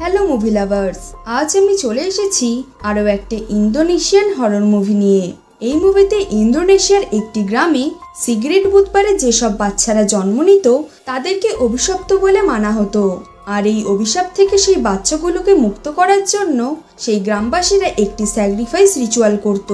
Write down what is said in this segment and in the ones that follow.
Hello movie lovers আজ আমি চলে এসেছি আরও একটা ইন্দোনেশিয়ান হরর মুভি নিয়ে। এই মুভিতে ইন্দোনেশিয়ার একটি গ্রামে সিগারেট বুধবারে যেসব বাচ্চারা জন্ম নিত, তাদেরকে অভিশপ্ত বলে মানা হতো। আর এই অভিশাপ থেকে সেই বাচ্চাগুলোকে মুক্ত করার জন্য সেই গ্রামবাসীরা একটি স্যাক্রিফাইস রিচুয়াল করত।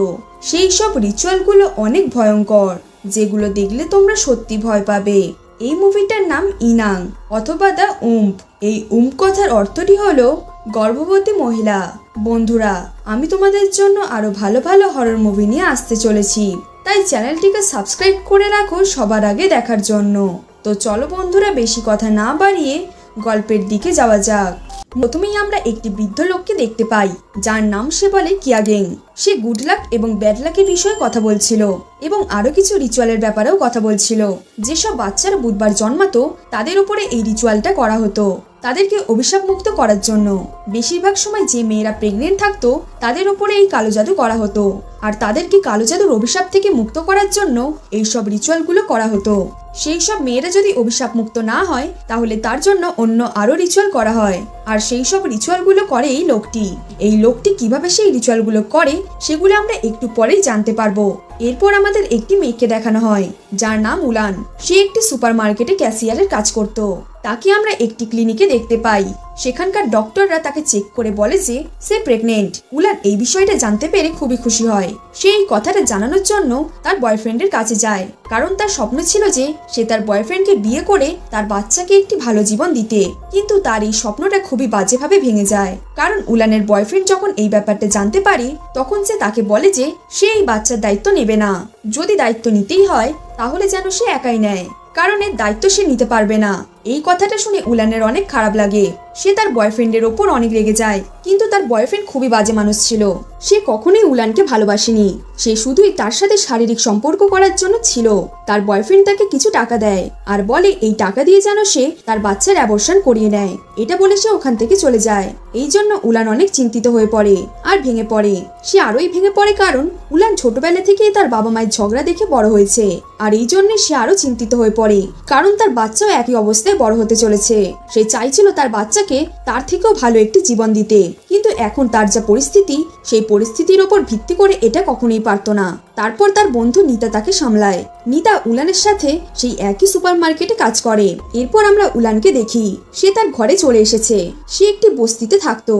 সেই সব রিচুয়ালগুলো অনেক ভয়ঙ্কর, যেগুলো দেখলে তোমরা সত্যি ভয় পাবে। এই মুভিটার নাম ইনাং অথবা দ্য উম্প। এই উম্প কথার অর্থটি হলো গর্ভবতী মহিলা। বন্ধুরা, আমি তোমাদের জন্য আরও ভালো ভালো হরর মুভি নিয়ে আসতে চলেছি, তাই চ্যানেলটিকে সাবস্ক্রাইব করে রাখো সবার আগে দেখার জন্য। তো চলো বন্ধুরা, বেশি কথা না বাড়িয়ে গল্পের দিকে যাওয়া যাক। প্রথমেই আমরা একটি বৃদ্ধ লোককে দেখতে পাই, যার নাম সে বলে কিয়াগেং। সে গুড লাক এবং ব্যাড লাকের বিষয়ে কথা বলছিল এবং আরও কিছু রিচুয়ালের ব্যাপারেও কথা বলছিল। যেসব বাচ্চারা বুধবার জন্মাতো, তাদের উপরে এই রিচুয়ালটা করা হতো। তাদেরকে অভিশাপ মুক্ত করার জন্য। বেশিরভাগ সময় যে মেয়েরা প্রেগনেন্ট থাকতো, তাদের উপরে এই কালো জাদু করা হতো। আর তাদেরকে কালো জাদুর অভিশাপ থেকে মুক্ত করার জন্য এই সব রিচুয়ালগুলো করা হতো। সেই সব মেয়েরা যদি অভিশাপ মুক্ত না হয়, তাহলে তার জন্য অন্য আরও রিচুয়াল করা হয়। আর সেই সব রিচুয়ালগুলো করে এই লোকটি। এই লোকটি কীভাবে সেই রিচুয়ালগুলো করে সেগুলো আমরা একটু পরেই জানতে পারব। এরপর আমাদের একটি মেয়েকে দেখানো হয়, যার নাম উলান। সে একটি সুপার মার্কেটে ক্যাশিয়ারের কাজ করত। তাকে আমরা একটি ক্লিনিকে দেখতে পাই। সেখানকার ডক্টররা তাকে চেক করে বলে যে, সে প্রেগনেন্ট। উলান এই বিষয়টা জানতে পেরে খুবই খুশি হয়। সে এই কথাটা জানানোর জন্য তার বয়ফ্রেন্ডের কাছে যায়। কারণ তার স্বপ্ন ছিল যে, সে তার বয়ফ্রেন্ডকে বিয়ে করে তার বাচ্চাকে একটি ভালো জীবন দিতে। কিন্তু তার এই স্বপ্নটা খুবই বাজেভাবে ভেঙে যায়। কারণ উলানের বয়ফ্রেন্ড যখন এই ব্যাপারটা জানতে পারে, তখন সে তাকে বলে যে, সে এই বাচ্চার দায়িত্ব নেবে। না। যদি দায়িত্ব নিতেই হয় তাহলে যেন সে একাই নেয়। কারণ এর দায়িত্ব সে নিতে পারবে না। এই কথাটা শুনে উলানের অনেক খারাপ লাগে। সে তার বয়ফ্রেন্ডের ওপর অনেক রেগে যায়। কিন্তু তার বয়ফ্রেন্ড খুবই বাজে মানুষ ছিল। সে কখনোই উলানকে ভালোবাসেনি। সে শুধুই তার সাথে শারীরিক সম্পর্ক করার জন্য ছিল। তার বয়ফ্রেন্ড তাকে কিছু টাকা দেয়। আর বলে এই টাকা দিয়ে যেন সে তার বাচ্চার অ্যাবর্শন করিয়ে নেয়। এটা বলে সে ওখান থেকে চলে যায়। এই জন্য উলান অনেক চিন্তিত হয়ে পড়ে আর ভেঙে পড়ে। সে আরোই ভেঙে পড়ে কারণ উলান ছোটবেলা থেকেই তার বাবা মায়ের ঝগড়া দেখে বড় হয়েছে। আর এই জন্য সে আরও চিন্তিত হয়ে পড়ে। কারণ তার বাচ্চাও একই অবস্থায় বড় হতে চলেছে। সে চাইছিল তার বাচ্চাকে তার থেকেও ভালো একটি জীবন দিতে। কিন্তু এখন তার যা পরিস্থিতি, সেই পরিস্থিতির ওপর ভিত্তি করে এটা কখনোই পারতো না। তারপর তার বন্ধু নিতা তাকে সামলায়। নিতা উলানের সাথে সেই একই সুপার মার্কেটে কাজ করে। এরপর আমরা উলানকে দেখি। সে তার ঘরে চলে এসেছে। সে একটি বস্তিতে থাকতো।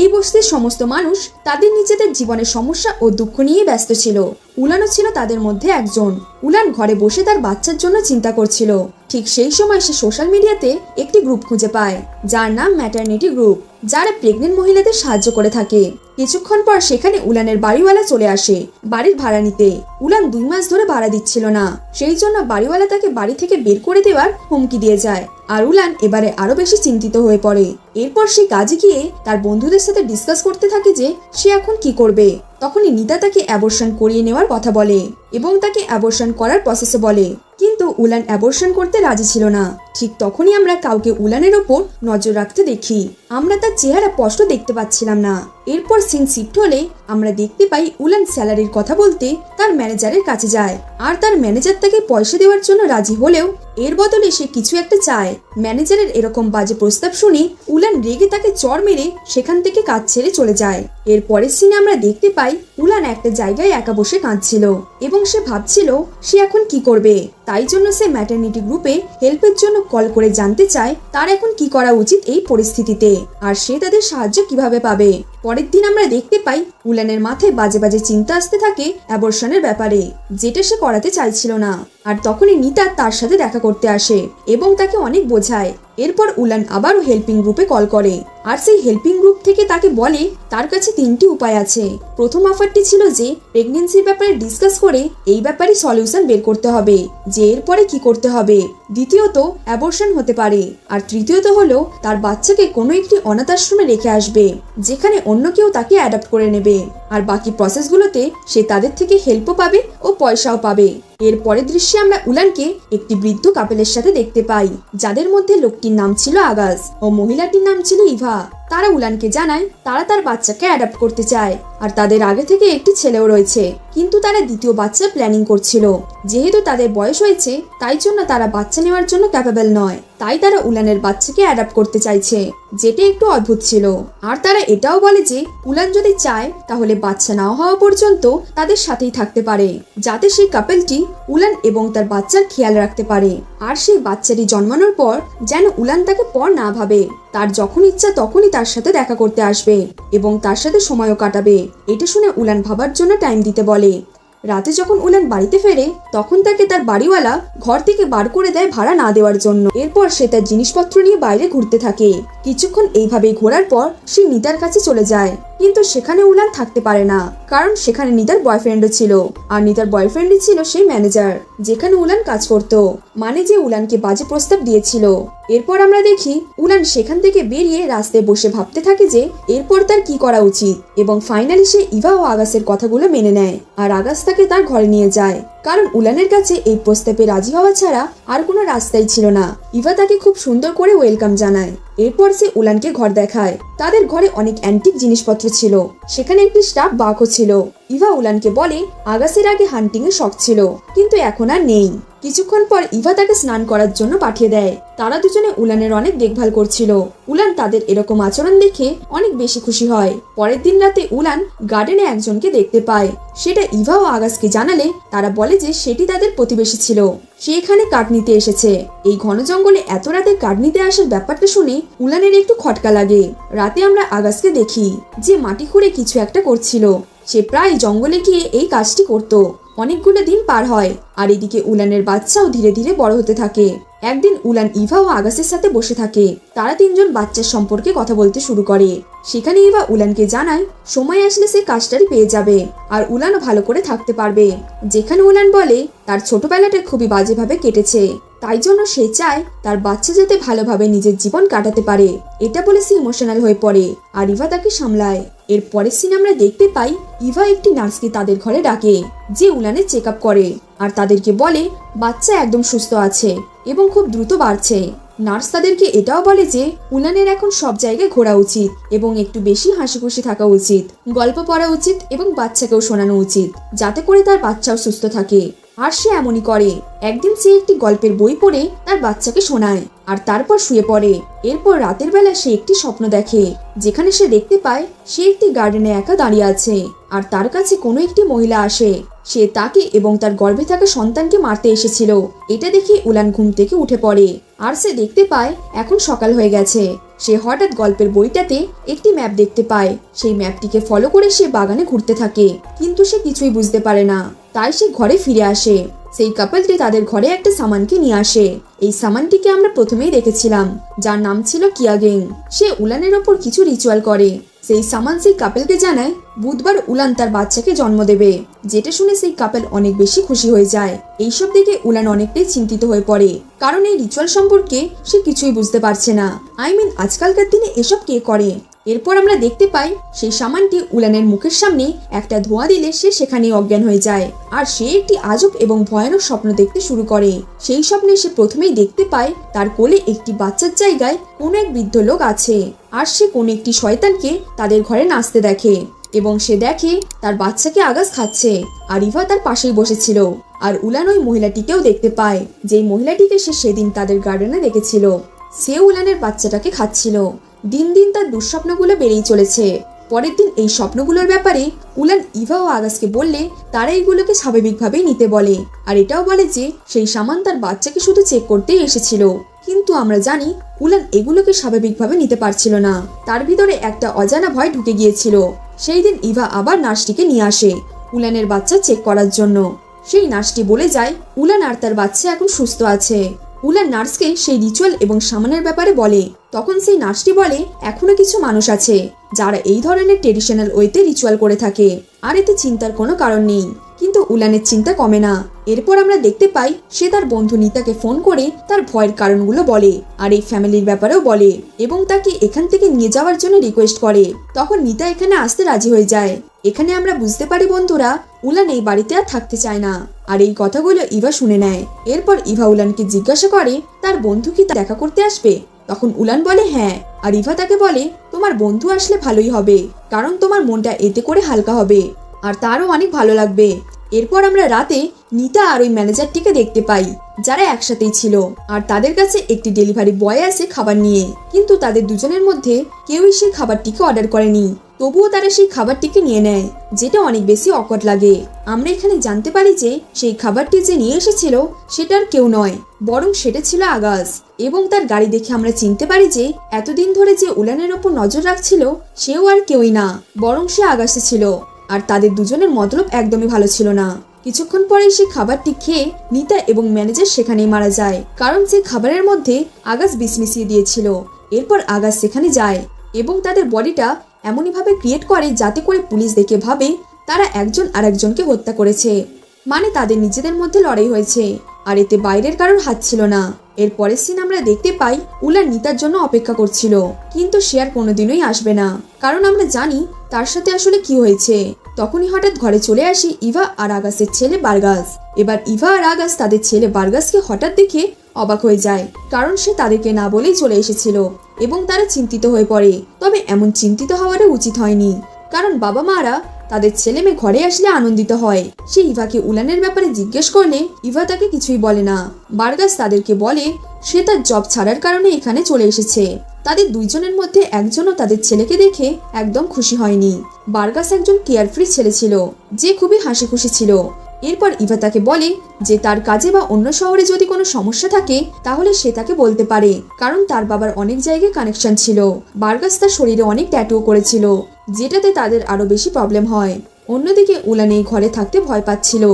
এই বস্তির সমস্ত মানুষ তাদের নিজেদের জীবনের সমস্যা ও দুঃখ নিয়ে ব্যস্ত ছিল। উলানও ছিল তাদের মধ্যে একজন। উলান ঘরে বসে তার বাচ্চার জন্য চিন্তা করছিল। ঠিক সেই সময় সে সোশ্যাল মিডিয়াতে একটি গ্রুপ খুঁজে পায়, যার নাম ম্যাটারনিটি গ্রুপ, যারা প্রেগনেন্ট মহিলাদের সাহায্য করে থাকে। কিছুক্ষণ পর সেখানে উলানের বাড়িওয়ালা চলে আসে, বাড়ির ভাড়া নিতে। উলান দুই মাস ধরে ভাড়া দিচ্ছিল না, সেই জন্য বাড়িওয়ালা তাকে বাড়ি থেকে বের করে দেওয়ার হুমকি দিয়ে যায়। আর উলান এবারে আরও বেশি চিন্তিত হয়ে পড়ে। এরপর সে কাজে গিয়ে তার বন্ধুদের সাথে ডিসকাস করতে থাকে যে সে এখন কি করবে। তখনই নিতা তাকে অ্যাবর্শন করিয়ে নেওয়ার কথা বলে এবং তাকে অ্যাবর্শন করার প্রসেসে বলে। কিন্তু উলান অ্যাবর্শন করতে রাজি ছিল না। ঠিক তখনই আমরা কাউকে উলানের ওপর নজর রাখতে দেখি। আমরা তার চেহারা স্পষ্ট দেখতে পাচ্ছিলাম না। এরপর সিন শিফট হলে আমরা দেখতে পাই উলান স্যালারির কথা বলতে তার ম্যানেজারের কাছে যায়। আর তার ম্যানেজার তাকে পয়সা দেওয়ার জন্য রাজি হলেও এর বদলে সে কিছু একটা চায়। ম্যানেজারের এরকম বাজে প্রস্তাব শুনে উলান রেগে তাকে চর মেরে সেখান থেকে কাজ ছেড়ে চলে যায়। এর পরের সিনে আমরা দেখতে পাই উলান একটা জায়গায় একা বসে কাঁদছিল এবং সে ভাবছিল, সে এখন কি করবে? তাই জন্য সে ম্যাটার্নিটি গ্রুপে হেল্পের জন্য কল করে জানতে চায়, তার এখন কি করা উচিত এই পরিস্থিতিতে? আর সে তাদের সাহায্য কীভাবে পাবে? পরের দিন আমরা দেখতে পাই উলানের মাথায় বাজে বাজে চিন্তা আসতে থাকে অ্যাবর্শনের ব্যাপারে, যেটা সে করাতে চাইছিল না। আর তখনই নিতা তার সাথে দেখা করতে আসে এবং তাকে অনেক বোঝায়। এরপর উলান আবারও হেল্পিং গ্রুপে কল করে। আর সেই হেল্পিং গ্রুপ থেকে তাকে বলে, তার কাছে তিনটি উপায় আছে। প্রথম অফারটি ছিল যে প্রেগনেন্সির ব্যাপারে ডিসকাস করে এই ব্যাপারে সলিউশন বের করতে হবে, যে এরপরে কি করতে হবে। দ্বিতীয়ত অ্যাবর্শন হতে পারে। আর তৃতীয়ত হলো, তার বাচ্চাকে কোনো একটি অনাথ আশ্রমে রেখে আসবে, যেখানে অন্য কেউ তাকে অ্যাডাপ্ট করে নেবে। আর বাকি প্রসেসগুলোতে সে তাদের থেকে হেল্পও পাবে ও পয়সাও পাবে। এর পরের দৃশ্যে আমরা উলানকে একটি বৃদ্ধ কাপেলের সাথে দেখতে পাই, যাদের মধ্যে লোকটির নাম ছিল আগাস ও মহিলাটির নাম ছিল ইভা। তারা উলানকে জানায়, তারা তার বাচ্চাকে অ্যাডাপ্ট করতে চায়, আর তাদের আগে থেকে একটি ছেলেও রয়েছে। কিন্তু তারা দ্বিতীয় বাচ্চা প্ল্যানিং করছিল। যেহেতু তাদের বয়স হয়েছে, তাই জন্য তারা বাচ্চা নেওয়ার জন্য ক্যাপেবল নয়। তাই তারা উলানের বাচ্চাকে অ্যাডাপ্ট করতে চাইছে, যেটি একটু অদ্ভুত ছিল। আর তারা এটাও বলে যে, উলান যদি চায়, তাহলে বাচ্চা না হওয়া পর্যন্ত তাদের সাথেই থাকতে পারে, যাতে সেই কাপেলটি উলান এবং তার বাচ্চার খেয়াল রাখতে পারে। আর সেই বাচ্চাটি জন্মানোর পর যেন উলান তাকে পর না ভাবে, তার যখন ইচ্ছা তখনই তার সাথে দেখা করতে আসবে এবং তার সাথে সময়ও কাটাবে। এটা শুনে উলান ভাবার জন্য টাইম দিতে বলে। রাতে যখন উলান বাড়িতে ফেরে, তখন তাকে তার বাড়িওয়ালা ঘর থেকে বার করে দেয় ভাড়া না দেওয়ার জন্য। এরপর সে তার জিনিসপত্র নিয়ে বাইরে ঘুরতে থাকে। কিছুক্ষণ এইভাবেই ঘোরার পর সে নিতার কাছে চলে যায়। কিন্তু সেখানে উলান থাকতে পারে না, কারণ সেখানে নিতার বয়ফ্রেন্ডও ছিল। আর নিতার বয়ফ্রেন্ডই ছিল সেই ম্যানেজার যেখানে উলান কাজ করত। মানে যে উলানকে বাজে প্রস্তাব দিয়েছিল। এরপর আমরা দেখি, উলান সেখান থেকে বেরিয়ে রাস্তায় বসে ভাবতে থাকে যে, এরপর তার কি করা উচিত? এবং ফাইনালি সে ইভা ও আগাসের কথাগুলো মেনে নেয়। আর আগাস তাকে তার ঘরে নিয়ে যায়। কারণ উলানের কাছে এই প্রস্তাবে রাজি হওয়া ছাড়া আর কোনো রাস্তাই ছিল না। ইভা তাকে খুব সুন্দর করে ওয়েলকাম জানায়। এরপর সে উলানকে ঘর দেখায়। তাদের ঘরে অনেক অ্যান্টিক জিনিসপত্র ছিল। সেখানে একটি স্টাফ বাঘও ছিল। ইভা উলানকে বলে, আগাসের আগে হান্টিং এর শখ ছিল, কিন্তু এখন আর নেই। কিছুক্ষণ পর ইভা তাকে স্নান করার জন্য পাঠিয়ে দেয়। তারা দুজনে উলানের অনেক দেখভাল করছিল। উলান তাদের এরকম আচরণ দেখে অনেক বেশি খুশি হয়। পরের দিন রাতে উলান গার্ডেনে একজনকে দেখতে পায়। সেটা ইভা ও আগাসকে জানালে তারা বলে যে সেটি তাদের প্রতিবেশী ছিল। সে এখানে কাঠ নিতে এসেছে। এই ঘন জঙ্গলে এত রাতে কাঠ নিতে আসার ব্যাপারটা শুনে উলানের একটু খটকা লাগে। রাতে আমরা আগাসকে দেখি যে মাটি খুঁড়ে কিছু একটা করছিল। সে প্রায় জঙ্গলে গিয়ে এই কাজটি করত। অনেকগুলো দিন পার হয়, আর এদিকে উলানের বাচ্চাও ধীরে ধীরে বড় হতে থাকে। একদিন উলান ইভা ও আগাসের সাথে বসে থাকে। তারা তিনজন বাচ্চার সম্পর্কে কথা বলতে শুরু করে। সেখানে ইভা উলানকে জানায়, সময় আসলে সে কাজটারই পেয়ে যাবে, আর উলানও ভালো করে থাকতে পারবে। যেখানে উলান বলে, তার ছোটবেলাটা খুবই বাজেভাবে কেটেছে। তাই জন্য সে চায় তার বাচ্চা যাতে ভালোভাবে নিজের জীবন কাটাতে পারে। এটা বলে সে ইমোশনাল হয়ে পড়ে আর ইভা তাকে সামলায়। এর পরের সিনে আমরা দেখতে পাই, ইভা একটি নার্সকে তাদের ঘরে ডাকে, যে উলানের চেক করে আর তাদেরকে বলে, বাচ্চা একদম সুস্থ আছে এবং খুব দ্রুত বাড়ছে। নার্স তাদেরকে এটাও বলে যে, উলানের এখন সব জায়গায় ঘোরা উচিত এবং একটু বেশি হাসি খুশি থাকা উচিত, গল্প পড়া উচিত এবং বাচ্চাকেও শোনানো উচিত, যাতে করে তার বাচ্চাও সুস্থ থাকে। আর সে এমনই করে। একদিন সে একটি গল্পের বই পড়ে তার বাচ্চাকে শোনায় আর তারপর শুয়ে পড়ে। এরপর রাতের বেলা সে একটি স্বপ্ন দেখে, যেখানে সে দেখতে পায় সে একটি গার্ডেনে একা দাঁড়িয়ে আছে আর তার কাছে কোনো একটি মহিলা আসে। সে তাকে এবং তার গর্ভে থাকা সন্তানকে মারতে এসেছিল। এটা দেখে উলান ঘুম থেকে উঠে পড়ে আর সে দেখতে পায় এখন সকাল হয়ে গেছে। সে হঠাৎ গল্পের বইটাতে একটি ম্যাপ দেখতে পায়। সেই ম্যাপটিকে ফলো করে সে বাগানে ঘুরতে থাকে, কিন্তু সে কিছুই বুঝতে পারে না। তাই সে ঘরে ফিরে আসে। সেই কাপলটি তাদের ঘরে একটা সামানকে নিয়ে আসে। এই সামানটিকে আমরা প্রথমেই দেখেছিলাম, যার নাম ছিল কিয়াগেং সে উলানের ওপর কিছু রিচুয়াল করে। সেই সামান সেই কাপেলকে জানায়, বুধবার উলান তার বাচ্চাকে জন্ম দেবে। যেটা শুনে সেই কাপেল অনেক বেশি খুশি হয়ে যায়। এইসব দেখে উলান অনেকটাই চিন্তিত হয়ে পড়ে, কারণ এই রিচুয়াল সম্পর্কে সে কিছুই বুঝতে পারছে না। আই মিন, আজকালকার দিনে এসব কে করে? এরপর আমরা দেখতে পাই, সেই সামানটি উলানের মুখের সামনে একটা ধোঁয়া দিলে সে সেখানেই অজ্ঞান হয়ে যায়। আর সে একটি আজব এবং ভয়ানক স্বপ্ন দেখতে শুরু করে। সেই স্বপ্নে সে প্রথমেই দেখতে পায়, তার কোলে একটি বাচ্চার জায়গায় কোনো এক বৃদ্ধ লোক আছে। আর সে কোনো একটি শয়তানকে তাদের ঘরে নাচতে দেখে এবং সে দেখে তার বাচ্চাকে আগাছ খাচ্ছে, আর ইভা তার পাশেই বসেছিল। আর উলান ওই মহিলাটিকেও দেখতে পায়, যেই মহিলাটিকে সে সেদিন তাদের গার্ডেনে দেখেছিল সে উলানের বাচ্চাটাকে খাচ্ছিল। দিন দিন তার দুঃস্বপ্নগুলো বেড়েই চলেছে। পরের দিন এই স্বপ্নগুলোর ব্যাপারে উলান ইভা ও আগাসকে বললে, তারা এগুলোকে স্বাভাবিকভাবেই নিতে বলে। আর এটাও বলে যে, সেই সামান তার বাচ্চাকে শুধু চেক করতেই এসেছিল। কিন্তু আমরা জানি, উলান এগুলোকে স্বাভাবিকভাবে নিতে পারছিল না। তার ভিতরে একটা অজানা ভয় ঢুকে গিয়েছিল। সেই দিন ইভা আবার নার্সটিকে নিয়ে আসে, উলানের বাচ্চা চেক করার জন্য। সেই নার্সটি বলে যায়, উলান আর তার বাচ্চা এখন সুস্থ আছে। উলান নার্সকে সেই রিচুয়াল এবং সামানের ব্যাপারে বলে। তখন সেই নার্সটি বলে, এখনও কিছু মানুষ আছে যারা এই ধরনের ট্রেডিশনাল ওয়েতে রিচুয়াল করে থাকে। আর এতে চিন্তার কোনো কারণ নেই। কিন্তু উলানের চিন্তা কমে না। এরপর আমরা দেখতে পাই, সে তার বন্ধু নিতাকে ফোন করে তার ভয়ের কারণগুলো বলে আর এই ফ্যামিলির ব্যাপারেও বলে এবং তাকে এখান থেকে নিয়ে যাওয়ার জন্য রিকোয়েস্ট করে। তখন নিতা এখানে আসতে রাজি হয়ে যায়। এখানে আমরা বুঝতে পারি বন্ধুরা, উলান এই বাড়িতে আর থাকতে চায় না। আর এই কথাগুলো ইভা শুনে নেয়। এরপর ইভা উলানকে জিজ্ঞাসা করে, তার বন্ধু কি দেখা করতে আসবে? তখন উলান বলে হ্যাঁ। আর ইভা তাকে বলে, তোমার বন্ধু আসলে ভালোই হবে, কারণ তোমার মনটা এতে করে হালকা হবে, আর তারও অনেক ভালো লাগবে। এরপর আমরা রাতে নিতা আর ওই ম্যানেজারটিকে দেখতে পাই, যারা একসাথেই ছিল। আর তাদের কাছে একটি ডেলিভারি বয় আসে খাবার নিয়ে। কিন্তু তাদের দুজনের মধ্যে কেউই সেই খাবারটিকে অর্ডার করেনি। তবুও তারা সেই খাবারটিকে নিয়ে নেয়, যেটা অনেক বেশি অকট লাগে। আমরা এখানে জানতে পারি যে সেই খাবারটি যে নিয়ে এসেছিল সেটার কেউ নয়, বরং সেটা ছিল আগাস। এবং তার গাড়ি দেখে আমরা চিনতে পারি যে, এতদিন ধরে যে উলানের ওপর নজর রাখছিল, সেও আর কেউই না, বরং সে আগাসে ছিল। আর তাদের দুজনের মতলব একদমই ভালো ছিল না। কিছুক্ষণ পরেই সে খাবারটি খেয়ে নিতা এবং ম্যানেজার সেখানেই মারা যায়, কারণ সে খাবারের মধ্যে আগাস বিষ মিশিয়ে দিয়েছিল। এরপর আগাস সেখানে যায় এবং তাদের বডিটা এমনইভাবে ক্রিয়েট করে যাতে করে পুলিশ দেখে ভাবে তারা একজন আর একজনকে হত্যা করেছে। মানে তাদের নিজেদের মধ্যে লড়াই হয়েছে। আর এতে বাইরের কারোর হাত ছিল না। এরপরের সিন আমরা দেখতে পাই উলা নিতার জন্য অপেক্ষা করছিল। কিন্তু সে আর কোনোদিনই আসবে না। কারণ আমরা জানি তার সাথে আসলে কি হয়েছে। তখনই হঠাৎ ঘরে চলে আসি ইভা আর আগাসের ছেলে বার্গাস। এবার ইভা আর আগাস তাদের ছেলে বার্গাসকে হঠাৎ দেখে অবাক হয়ে যায়, কারণ সে তাদেরকে না বলেই চলে এসেছিল এবং তারা চিন্তিত হয়ে পড়ে। তবে এমন চিন্তিত হওয়াটা উচিত হয়নি, কারণ বাবা মারা তাদের ছেলে মেয়ে ঘরে আসলে আনন্দিত হয়। সে ইভাকে উলানের ব্যাপারে জিজ্ঞেস করলে ইভা তাকে কিছুই বলে না। বার্গাস তাদেরকে বলে, সে তার জব ছাড়ার কারণে এখানে চলে এসেছে। তাদের দুইজনের মধ্যে একজনও তাদের ছেলেকে দেখে একদম খুশি হয়নি। বার্গাস একজন কেয়ারফ্রি ছেলে ছিল, যে খুবই হাসি খুশি ছিল। এরপর ইভা তাকে বলে যে, তার কাজে বা অন্য শহরে যদি কোনো সমস্যা থাকে, তাহলে সে তাকে বলতে পারে, কারণ তার বাবার অনেক জায়গায় কানেকশন ছিল। বার্গাস তার শরীরে অনেক ট্যাটুও করেছিল, যেটাতে তাদের আরও বেশি প্রবলেম হয়। অন্যদিকে উলান এই ঘরে থাকতে ভয় পাচ্ছিল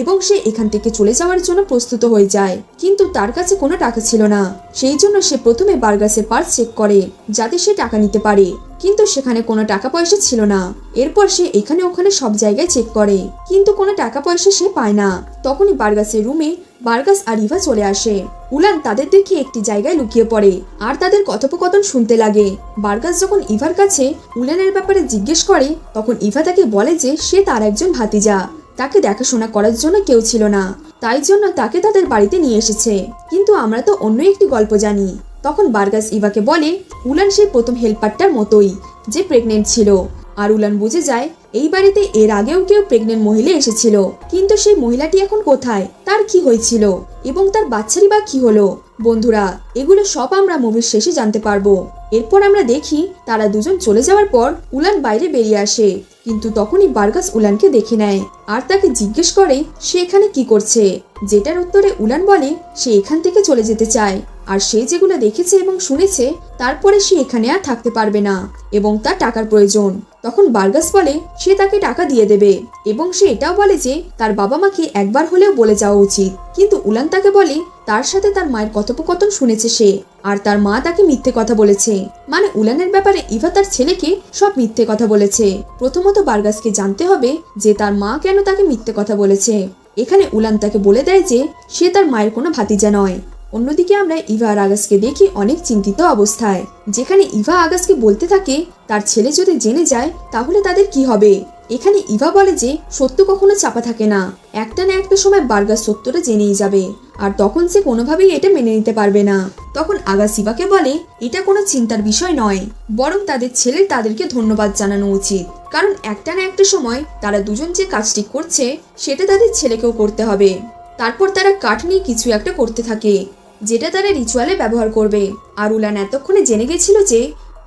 এবং সে এখান থেকে চলে যাওয়ার জন্য প্রস্তুত হয়ে যায়, কিন্তু তার কাছে কোনো টাকা ছিল না। সেই জন্য সে প্রথমে বার্গাসের পার্স চেক করে, যাতে সে টাকা নিতে পারে। কিন্তু সেখানে কোনো টাকা পয়সা ছিল না। এরপর সে এখানে ওখানে সব জায়গায় চেক করে। কিন্তু কোনো টাকা পয়সা সে পায় না। তখনই বার্গাসের রুমে বার্গাস আর ইভা চলে আসে। উলান তাদের দেখে একটি জায়গায় লুকিয়ে পড়ে আর তাদের কথোপকথন শুনতে লাগে। বার্গাস যখন ইভার কাছে উলানের ব্যাপারে জিজ্ঞেস করে, তখন ইভা তাকে বলে যে সে তার একজন ভাতিজা। তাকে দেখাশোনা করার জন্য কেউ ছিল না। তাই জন্য তাকে তাদের বাড়িতে নিয়ে এসেছে। কিন্তু আমরা তো অন্য একটি গল্প জানি। তখন বার্গাস ইভাকে বলে, উলান সেই প্রথম হেল্পারটার মতোই, যে প্রেগনেন্ট ছিল। আর উলান বুঝে যায়, এই বাড়িতে এর আগেও কেউ প্রেগনেন্ট মহিলা এসেছিল। কিন্তু সেই মহিলাটি এখন কোথায়? তার কি হয়েছিল? এবং তার বাচ্চারই বা কি হলো? বন্ধুরা, এগুলো সব আমরা মুভির শেষে জানতে পারব। এরপর আমরা দেখি, তারা দুজন চলে যাওয়ার পর উলান বাইরে বেরিয়ে আসে। কিন্তু তখনই বার্গাস উলানকে দেখে নেয়। আর তাকে জিজ্ঞেস করে, সে এখানে কি করছে? যেটার উত্তরে উলান বলে, সে এখান থেকে চলে যেতে চায়। আর সে যেগুলো দেখেছে এবং শুনেছে, তারপরে সে এখানে আর থাকতে পারবে না এবং তার টাকার প্রয়োজন। তখন বার্গাস বলে, সে তাকে টাকা দিয়ে দেবে এবং সে এটাও বলে যে, তার বাবা মাকে একবার হলেও বলে যাওয়া উচিত। কিন্তু উলান তাকে বলে, তার সাথে তার মায়ের কথোপকথন শুনেছে সে, আর তার মা তাকে মিথ্যে কথা বলেছে। মানে উলানের ব্যাপারে ইভা তার ছেলেকে সব মিথ্যে কথা বলেছে। প্রথমত বার্গাসকে জানতে হবে যে, তার মা কেন তাকে মিথ্যে কথা বলেছে। এখানে উলান তাকে বলে দেয় যে, সে তার মায়ের কোনো ভাতিজা নয়। অন্যদিকে আমরা ইভা আর আগাসকে দেখি অনেক চিন্তিত অবস্থায়। যেখানে ইভা আগাসকে বলতে থাকে, তার ছেলে যদি জেনে যায়, তাহলে তাদের কি হবে? এখানে ইভা বলে যে, সত্য কখনো চাপা থাকে না। একটা না একটা সময় বার্গাস সত্যটা জেনেই যাবে, আর তখন সে কোনোভাবেই এটা মেনে নিতে পারবে না। তখন আগাস ইভাকে বলে, এটা কোনো চিন্তার বিষয় নয়, বরং তাদের ছেলে তাদেরকে ধন্যবাদ জানানো উচিত। কারণ একটা না একটা সময় তারা দুজন যে কাজটি করছে, সেটা তাদের ছেলেকেও করতে হবে। তারপর তারা কাঠ নিয়ে কিছু একটা করতে থাকে, যেটা তারা রিচুয়ালে ব্যবহার করবে। আর উলান এতক্ষণে জেনে গেছিল যে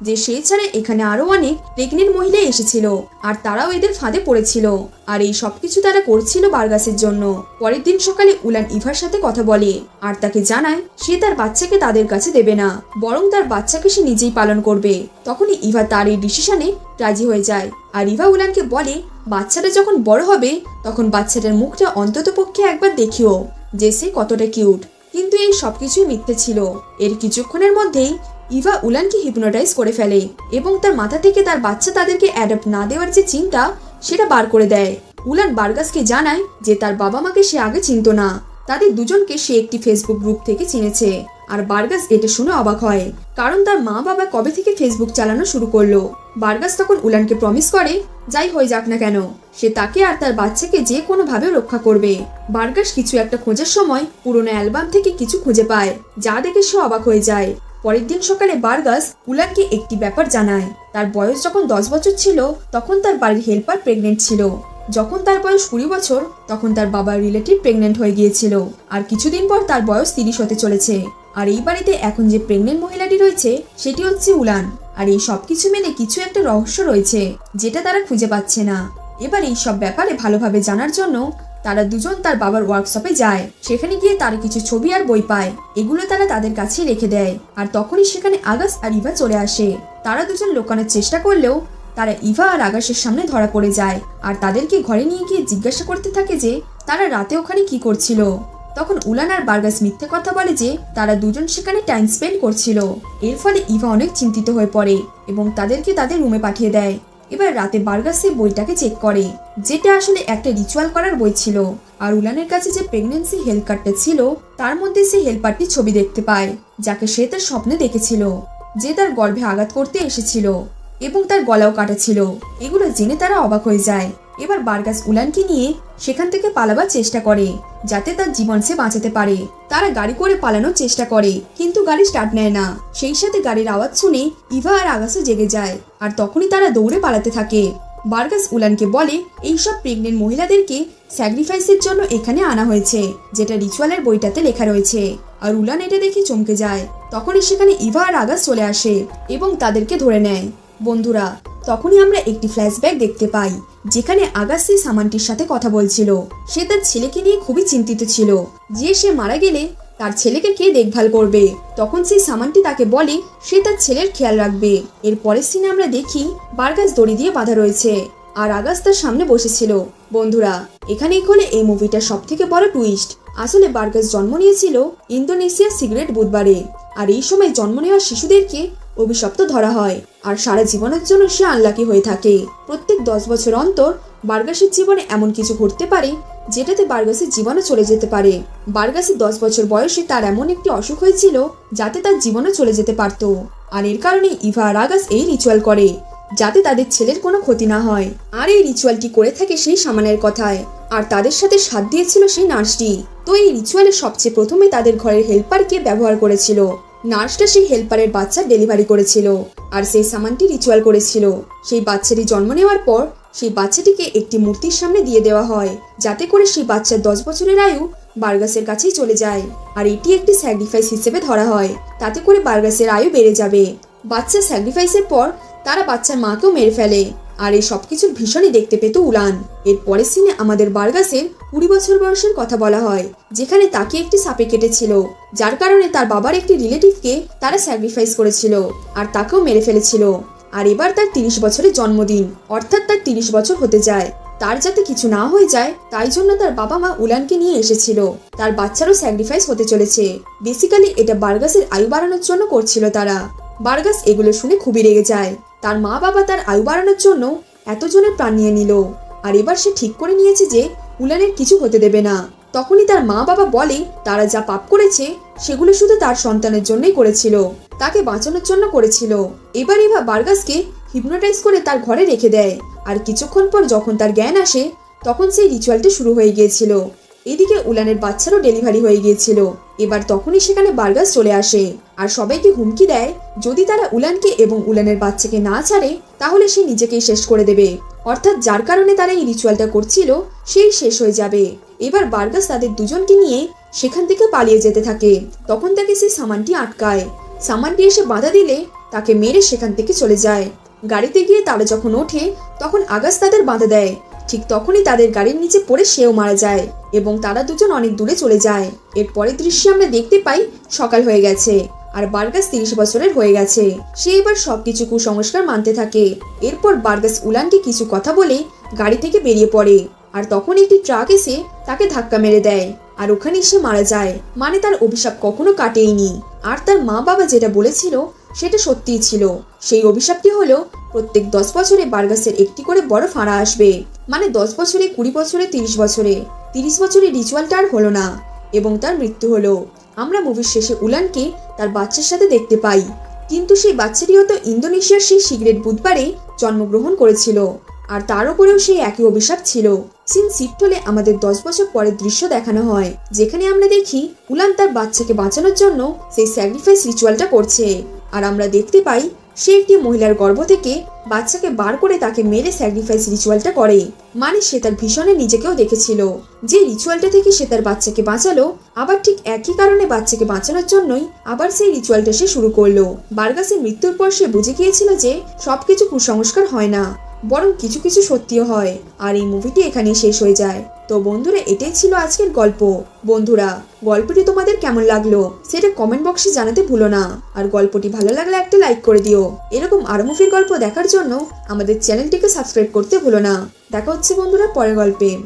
যে সে ছাড়া এখানে আরও অনেক প্রেগনেন্ট মহিলা এসেছিল, আর তারাও এদের ফাঁদে পড়েছিল। আর এই সবকিছু তারা করছিল বার্গাসের জন্য। পরের দিন সকালে উলান ইভার সাথে কথা বলে, আর তাকে জানায় সে তার বাচ্চাকে তাদের কাছে দেবে না, বরং তার বাচ্চাকে সে নিজেই পালন করবে। তখনই ইভা তার এই ডিসিশনে রাজি হয়ে যায়, আর ইভা উলানকে বলে, বাচ্চাটা যখন বড় হবে, তখন বাচ্চাটার মুখটা অন্তত পক্ষে একবার দেখিও যে সে কতটা কিউট। কিন্তু এই সবকিছুই মিথ্যে ছিল। এর কিছুক্ষণের মধ্যেই ইভা উলানকে হিপনোটাইজ করে ফেলে এবং তার মাথা থেকে তার বাচ্চা তাদেরকে অ্যাডাপ্ট না দেওয়ার যে চিন্তা, সেটা বার করে দেয়। উলান বার্গাসকে জানায় যে তার বাবা মাকে সে আগে চিনত না। তাদের দুজনকে সে একটি ফেসবুক গ্রুপ থেকে চিনেছে। আর বার্গাস এটা শুনে অবাক হয়, কারণ তার মা বাবা কবে থেকে ফেসবুক চালানো শুরু করল? বার্গাস তখন উলানকে প্রমিস করে, যাই হয়ে যাক না কেন, সে তাকে আর তার বাচ্চাকে যে কোনোভাবে রক্ষা করবে। বার্গাস কিছু একটা খোঁজার সময় পুরোনো অ্যালবাম থেকে কিছু খুঁজে পায়, যা দেখে সে অবাক হয়ে যায়। পরের দিন সকালে বার্গাস উলানকে একটি ব্যাপার জানায়। তার বয়স যখন দশ বছর ছিল, তখন তার বাড়ির হেল্পার প্রেগনেন্ট ছিল। যখন তার বয়স কুড়ি বছর, তখন তার বাবার রিলেটিভ প্রেগনেন্ট হয়ে গিয়েছিল। আর কিছুদিন পর তার বয়স তিরিশ হতে চলেছে। আর এই বাড়িতে এখন যে প্রেগনেন্ট মহিলাটি রয়েছে, সেটি হচ্ছে উলান। আর এই সব কিছু মেনে কিছু একটা রহস্য রয়েছে, যেটা তারা খুঁজে পাচ্ছে না। এবার এই সব ব্যাপারে ভালোভাবে জানার জন্য তারা দুজন তার বাবার ওয়ার্কশপে যায়। সেখানে গিয়ে তারা কিছু ছবি আর বই পায়। এগুলো তারা তাদের কাছে রেখে দেয়। আর তখনই সেখানে আগাস আর ইভা চলে আসে। তারা দুজন লোকানোর চেষ্টা করলেও তারা ইভা আর আগাসের সামনে ধরা পড়ে যায়। আর তাদেরকে ঘরে নিয়ে গিয়ে জিজ্ঞাসা করতে থাকে যে, তারা রাতে ওখানে কি করছিল? তখন উলান আর বার্গাস মিথ্যে কথা বলে যে, তারা দুজন সেখানে টাইম স্পেন্ড করছিল। এর ফলে ইভা অনেক চিন্তিত হয়ে পড়ে এবং তাদেরকে তাদের রুমে পাঠিয়ে দেয়। এবার রাতে বার্গাস বইটাকে চেক করে, যেটা আসলে একটা রিচুয়াল করার বই ছিল। আর উলানের কাছে যে প্রেগনেন্সি হেল্প কার্ডটা ছিল, তার মধ্যে সে হেল্পারটির ছবি দেখতে পায়, যাকে সে তার স্বপ্নে দেখেছিল, যে তার গর্ভে আঘাত করতে এসেছিল এবং তার গলাও কাটা ছিল। এগুলো জেনে তারা অবাক হয়ে যায়। এবার বার্গাস উলানকে নিয়ে সেখান থেকে পালাবার চেষ্টা করে, যাতে তার জীবন সে বাঁচাতে পারে। তারা গাড়ি করে পালানোর চেষ্টা করে, কিন্তু গাড়ি স্টার্ট নেয় না। সেই সাথে গাড়ির আওয়াজ শুনে ইভা আর আগাসও জেগে যায়। আর তখনই তারা দৌড়ে পালাতে থাকে। বার্গাস উলানকে বলে, এইসব প্রেগনেন্ট মহিলাদেরকে স্যাক্রিফাইসের জন্য এখানে আনা হয়েছে, যেটা রিচুয়ালের বইটাতে লেখা রয়েছে। আর উলান এটা দেখে চমকে যায়। তখনই সেখানে ইভা আর আগাস চলে আসে এবং তাদেরকে ধরে নেয়। বন্ধুরা, তখনই আমরা একটি ফ্ল্যাশব্যাক দেখতে পাই, যেখানে আগাস সামানটির সাথে কথা বলছিল। সে তার ছেলেকে নিয়ে খুবই চিন্তিত ছিল। যে সে মারা গেলে তার ছেলেকে কে দেখভাল করবে? তখন সেই সামানটি তাকে বলে, সে তার ছেলের খেয়াল রাখবে। এর পরের সিনে আমরা দেখি, বার্গাস দড়ি দিয়ে বাঁধা রয়েছে আর আগাস তার সামনে বসেছিল। বন্ধুরা, এখানেই হলে এই মুভিটার সব থেকে বড় টুইস্ট আসলে বার্গাস জন্ম নিয়েছিল ইন্দোনেশিয়ার সিগারেট বুধবারে আর এই সময় জন্ম নেওয়া শিশুদেরকে অভিশপ্ত ধরা হয় আর সারা জীবনের জন্য সে আনলাকি হয়ে থাকে। প্রত্যেক দশ বছর অন্তর বার্গাসের জীবনে এমন কিছু ঘটতে পারে যেটাতে বার্গাসের জীবনও চলে যেতে পারে। বার্গাসের দশ বছর বয়সে তার এমন একটি অসুখ হয়েছিল, যাতে তার জীবনও চলে যেতে পারত। আর এর কারণে ইভা আর আগাস এই রিচুয়াল করে, যাতে তাদের ছেলের কোনো ক্ষতি না হয়। আর এই রিচুয়ালটি করে থাকে সেই সামানের কথায়। আর তাদের সাথে সাথ দিয়েছিল সেই নার্সটি। তো এই রিচুয়ালে সবচেয়ে প্রথমে তাদের ঘরের হেল্পারকে ব্যবহার করেছিল। নার্সটা সেই হেল্পারের বাচ্চা ডেলিভারি করেছিল। আর সেই সামানটি রিচুয়াল করেছিল। সেই বাচ্চাটি জন্ম নেওয়ার পর সেই বাচ্চাটিকে একটি মূর্তির সামনে দিয়ে দেওয়া হয়, যাতে করে সেই বাচ্চার দশ বছরের আয়ু বার্গাসের কাছেই চলে যায়। আর এটি একটি স্যাক্রিফাইস হিসেবে ধরা হয়, তাতে করে বার্গাসের আয়ু বেড়ে যাবে। বাচ্চা স্যাক্রিফাইসের পর তারা বাচ্চার মাকেও মেরে ফেলে। আর এই সবকিছুর ভীষণই দেখতে পেত উলান। এর পরের সিনে আমাদের বার্গাসের কুড়ি বছর বয়সের কথা বলা হয়, যেখানে তাকে একটি সাপে কেটেছিল, যার কারণে তার বাবার একটি রিলেটিভকে তারা স্যাক্রিফাইস করেছিল, আর তাকেও মেরে ফেলেছিল। আর এবার তার তিরিশ বছরের জন্মদিন, অর্থাৎ তার তিরিশ বছর হতে যায়। তার যাতে কিছু না হয়ে যায়, তাই জন্য তার বাবা মা উলানকে নিয়ে এসেছিল। তার বাচ্চারও স্যাক্রিফাইস হতে চলেছে। বেসিক্যালি এটা বার্গাসের আয়ু বাড়ানোর জন্য করছিল তারা। বার্গাস এগুলো শুনে খুবই রেগে যায়। তার মা বাবা তার আয়ু বাড়ানোর জন্য এতজনের প্রাণ নিয়ে নিল। আর এবার সে ঠিক করে নিয়েছে যে উলানের কিছু হতে দেবে না। তখনই তার মা বাবা বলে, তারা যা পাপ করেছে, সেগুলো শুধু তার সন্তানের জন্যই করেছিল। তাকে বাঁচানোর জন্য করেছিল। এবার এবার বার্গাসকে হিপনোটাইজ করে তার ঘরে রেখে দেয়। আর কিছুক্ষণ পর যখন তার জ্ঞান আসে, তখন সেই রিচুয়ালটা শুরু হয়ে গিয়েছিল। এদিকে উলানের বাচ্চারও ডেলিভারি হয়ে গিয়েছিল। এবার তখনই সেখানে বার্গাস চলে আসে। আর সবাইকে হুমকি দেয়, যদি তারা উলানকে এবং উলানের বাচ্চাকে না ছাড়ে, তাহলে সে নিজেকেই শেষ করে দেবে। অর্থাৎ যার কারণে তারা এই রিচুয়ালটা করছিল, সেই শেষ হয়ে যাবে। এবার বার্গাস তাদের দুজনকে নিয়ে সেখান থেকে পালিয়ে যেতে থাকে। তখন তাকে সেই সামানটি আটকায়। সামানটি এসে বাধা দিলে তাকে মেরে সেখান থেকে চলে যায়। গাড়িতে গিয়ে তারা যখন ওঠে, তখন আগাস তাদের বাধা দেয়। ঠিক তখনই তাদের গাড়ির নিচে পড়ে সেও মারা যায় এবং তারা দুজন অনেক দূরে চলে যায়। এর পরের দৃশ্যে আমরা দেখতে পাই সকাল হয়ে গেছে আর বার্গাস তিরিশ বছরের হয়ে গেছে। সে এবার সবকিছু কুসংস্কার মানতে থাকে। এরপর বার্গাস উলানকে কিছু কথা বলে গাড়ি থেকে বেরিয়ে পড়ে। আর তখন একটি ট্রাক এসে তাকে ধাক্কা মেরে দেয়, আর ওখানে সে মারা যায়। মানে তার অভিশাপ কখনো কাটেইনি আর তার মা বাবা যেটা বলেছিল, সেটা সত্যিই ছিল। সেই অভিশাপটি হলো, প্রত্যেক দশ বছরে বার্গাসের একটি করে বড় ফাঁড়া আসবে। মানে দশ বছরে, কুড়ি বছরে, তিরিশ বছরে। তিরিশ বছরে রিচুয়ালটা আর হলো না। এবং তার মৃত্যু হলো। আমরা মুভির শেষে উলানকে তার বাচ্চার সাথে দেখতে পাই। কিন্তু সেই বাচ্চাটিও তো ইন্দোনেশিয়ার সেই সিগারেট বুধবারে জন্মগ্রহণ করেছিল। আর তার উপরেও সেই একই অভিশাপ ছিল। সিন হলে আমাদের দশ বছর পরের দৃশ্য দেখানো হয়, যেখানে আমরা দেখি উলান তার বাচ্চাকে বাঁচানোর জন্য সেই স্যাক্রিফাইস রিচুয়ালটা করছে। আর আমরা দেখতে পাই, সে একটি মহিলার গর্ভ থেকে বাচ্চাকে বার করে তাকে মেরে স্যাক্রিফাইস রিচুয়ালটা করে। মানে সে তার ভীষণে নিজেকেও দেখেছিল। যে রিচুয়ালটা থেকে সে তার বাচ্চাকে বাঁচালো, আবার ঠিক একই কারণে বাচ্চাকে বাঁচানোর জন্যই আবার সেই রিচুয়ালটা সে শুরু করল। বার্গাসের মৃত্যুর পর সে বুঝে গিয়েছিল যে সবকিছু কুসংস্কার হয় না। বরং কিছু কিছু সত্যিও হয়, আর এই মুভিটি এখানেই শেষ হয়ে যায়। তো বন্ধুরা, এটাই ছিল আজকের গল্প। বন্ধুরা, গল্পটি তোমাদের কেমন লাগল সেটা কমেন্ট বক্সে জানাতে ভুলো না। আর গল্পটি ভালো লাগলে একটা লাইক করে দিও। এরকম আরও মুভির গল্প দেখার জন্য আমাদের চ্যানেলটিকে সাবস্ক্রাইব করতে ভুলো না। দেখা হচ্ছে বন্ধুরা পরের গল্পে।